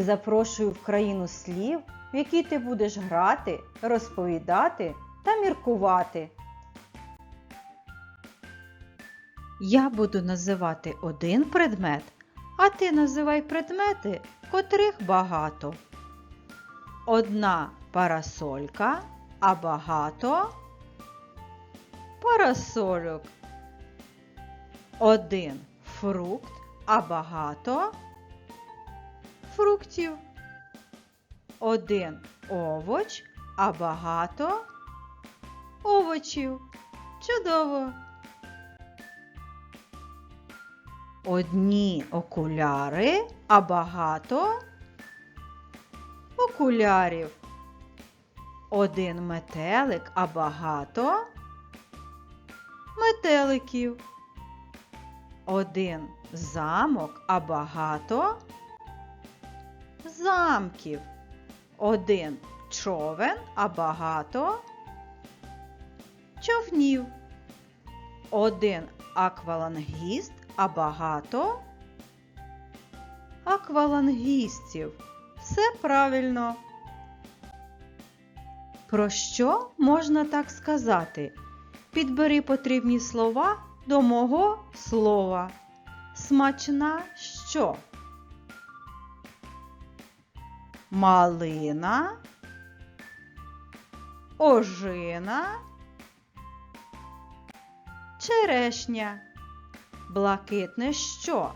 запрошую в країну слів, в якій ти будеш грати, розповідати та міркувати. Я буду називати один предмет, а ти називай предмети, котрих багато. Одна парасолька, а багато парасольок. Один фрукт, а багато фруктів. Один овоч, а багато овочів. Чудово! Одні окуляри, а багато окулярів. Один метелик, а багато метеликів. Один замок, а багато замків. Один човен, а багато човнів. Один аквалангіст, а багато аквалангістів. Все правильно. Про що можна так сказати? Підбери потрібні слова до мого слова. Смачна що? Малина, ожина, черешня. Блакитне що?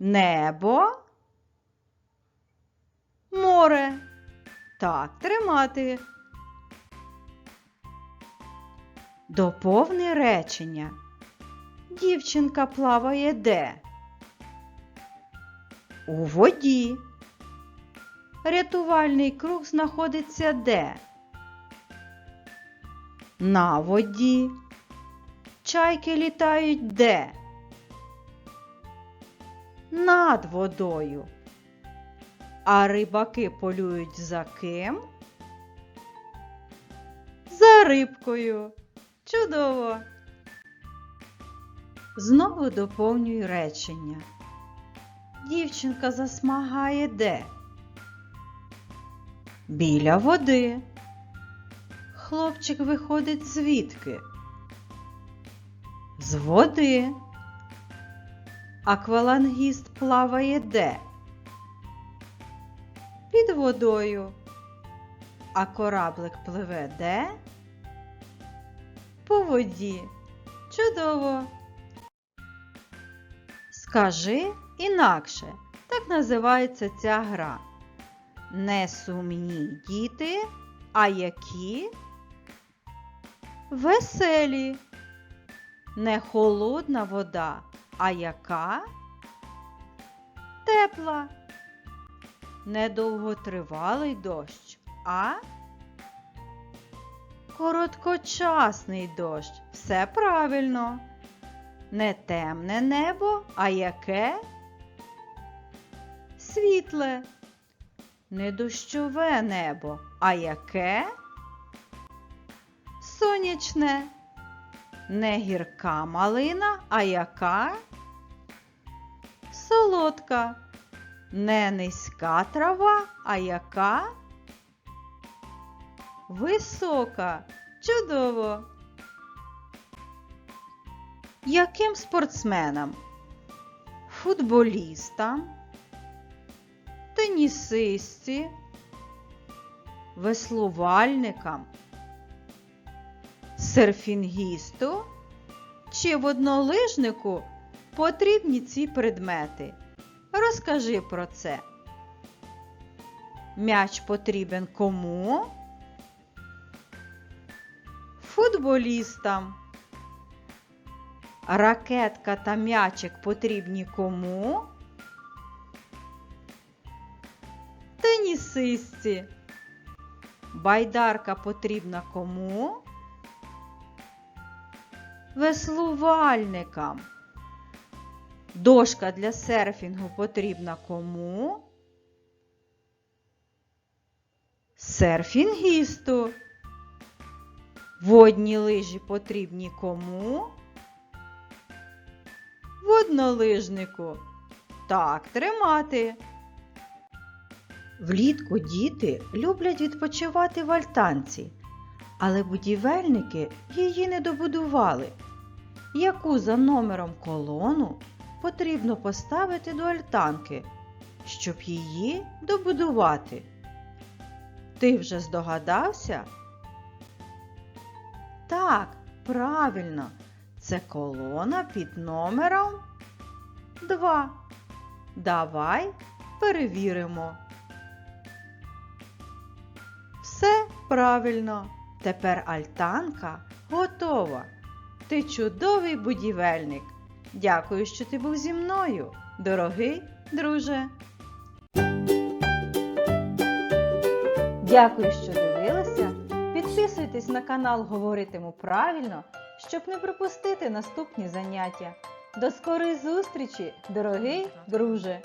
Небо, море. Так, тримати. Доповни речення. Дівчинка плаває де? У воді. Рятувальний круг знаходиться де? На воді. Чайки літають де? Над водою. А рибаки полюють за ким? За рибкою. Чудово! Знову доповнюй речення. Дівчинка засмагає де? Біля води. Хлопчик виходить звідки? З води. Аквалангіст плаває де? Під водою. А кораблик пливе де? По воді. Чудово. Скажи інакше. Так називається ця гра. Не сумні діти, а які веселі. Не холодна вода, а яка тепла. Не довготривалий дощ, а короткочасний дощ. Все правильно. Не темне небо, а яке світле. Не дощове небо, а яке сонячне. Не гірка малина, а яка солодка. Не низька трава, а яка висока. Чудово. Яким спортсменам? Футболістам, тенісистці, веслувальникам, серфінгісту чи воднолижнику потрібні ці предмети. Розкажи про це. М'яч потрібен кому? Футболістам. Ракетка та м'ячик потрібні кому? Тенісистці. Байдарка потрібна кому? Веслувальникам. Дошка для серфінгу потрібна кому? Серфінгісту. Водні лижі потрібні кому? Воднолижнику. Так тримати. Влітку діти люблять відпочивати в альтанці, але будівельники її не добудували. Яку за номером колону потрібно поставити до альтанки, щоб її добудувати? Ти вже здогадався? Так, правильно, це колона під номером 2. Давай перевіримо. Правильно. Тепер альтанка готова. Ти чудовий будівельник. Дякую, що ти був зі мною, дорогий друже. Дякую, що дивилися. Підписуйтесь на канал Говоритиму правильно, щоб не пропустити наступні заняття. До скорої зустрічі, дорогий друже!